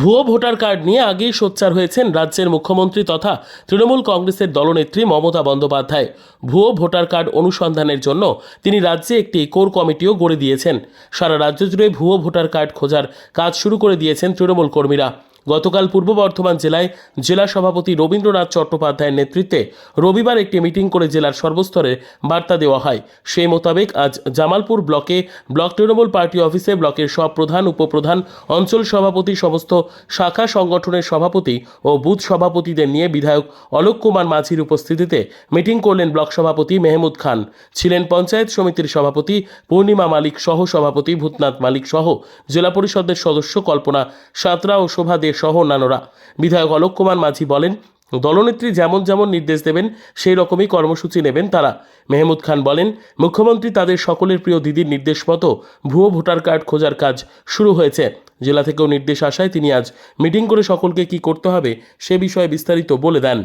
ভুয়ো voter card নিয়ে আগেই সোচ্চার হয়েছেন রাজ্যের মুখ্যমন্ত্রী তথা তৃণমূল কংগ্রেসের দলনেত্রী মমতা বন্দ্যোপাধ্যায়। ভুয়ো ভোটার কার্ড অনুসন্ধানের জন্য তিনি রাজ্যে একটি কোর কমিটিও গড়ে দিয়েছেন। সারা রাজ্য জুড়ে ভুয়ো ভোটার কার্ড খোঁজার কাজ শুরু করে দিয়েছেন তৃণমূল কর্মীরা। গতকাল পূর্ব বর্ধমান জেলায় জেলা সভাপতি রবীন্দ্রনাথ চট্টোপাধ্যায়ের নেতৃত্বে রবিবার একটি মিটিং করে জেলার সর্বস্তরে বার্তা দেওয়া হয়। সেই মোতাবেক আজ জামালপুর ব্লকে, ব্লক তৃণমূল পার্টি অফিসে ব্লকের সব প্রধান, উপপ্রধান, অঞ্চল সভাপতি, সমস্ত শাখা সংগঠনের সভাপতি ও বুথ সভাপতিদের নিয়ে বিধায়ক অলোক কুমার মাঝির উপস্থিতিতে মিটিং করলেন ব্লক সভাপতি মেহমুদ খান। ছিলেন পঞ্চায়েত সমিতির সভাপতি, পূর্ণিমা মালিক সহ সভাপতি ভূতনাথ মালিক সহ জেলা পরিষদের সদস্য কল্পনা সাঁতরা ও শোভা দে সহ অন্যান্যরা। বিধায়ক অলোক কুমার মাঝি বলেন, দলনেত্রী যেমন যেমন নির্দেশ দেবেন, সেই রকমই কর্মসূচি নেবেন তারা। মেহমুদ খান বলেন, মুখ্যমন্ত্রী তাদের সকলের প্রিয় দিদির নির্দেশ মতো ভুয়ো ভোটার কার্ড খোঁজার কাজ শুরু হয়েছে। জেলা থেকেও নির্দেশ আসায় তিনি আজ মিটিং করে সকলকে কি করতে হবে সে বিষয়ে বিস্তারিত বলে দেন।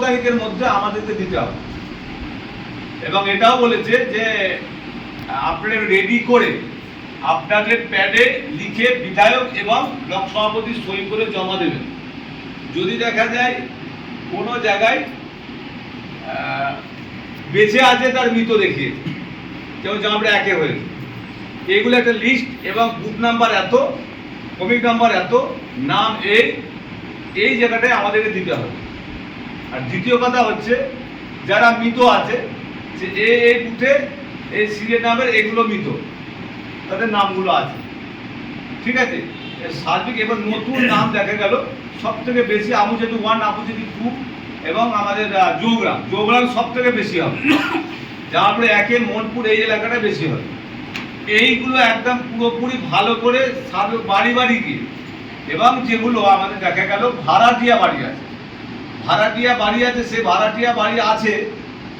তারিখের মধ্যে আমাদেরকে দিতে হবে। এবং এটাও বলেছে যে, আপনারা রেডি করে আপনাদের প্যাডে লিখে বিধায়ক এবং ব্লক সভাপতি সই করে জমা দেবেন। যদি দেখা যায় কোনো জায়গায় বেঁচে আছে তার মৃত দেখিয়ে, যেমন আমরা একে হয়েছে এইগুলো একটা লিস্ট এবং বুথ নাম্বার এত কমিক নাম্বার এত, নাম এই এই জায়গাটায় আমাদেরকে দিতে হবে। আর দ্বিতীয় কথা হচ্ছে, যারা মৃত আছে, যে এ বুথে এই সিরিয়াল নামের এগুলো মৃত। তাদের নামগুলো আছে। ঠিক আছে? সার্বিক এবার নতুন নাম দেখা গেল। সব থেকে বেশি আমু যদি ওয়ান আমু যদি টু এবং আমাদের আহ, জৌগ্রাম। জৌগ্রাম সব থেকে বেশি হবে। জামালপুরে একে মনপুর এই এলাকাটা বেশি হবে। এইগুলো একদম পুরোপুরি ভালো করে বাড়ি বাড়ি গিয়ে এবং যেগুলো আমাদের দেখা গেল ভাড়াটিয়া বাড়ি আছে। ভাড়াটিয়া বাড়ি আছে সে ভাড়াটিয়া বাড়ি আছে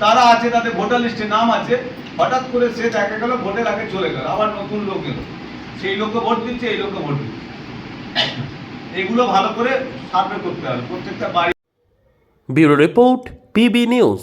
তারা আছে, তাদের ভোটার লিস্টে নাম আছে। হঠাৎ করে সে দেখা গেল, ভোটের আগে চলে গেল, আবার নতুন লোক এলো। সেই লোককে ভোট দিচ্ছে, এই লোককে ভোট দিচ্ছে। এগুলো ভালো করে সার্ভে করতে হবে, প্রত্যেকটা বাড়ি bureau report, PB news.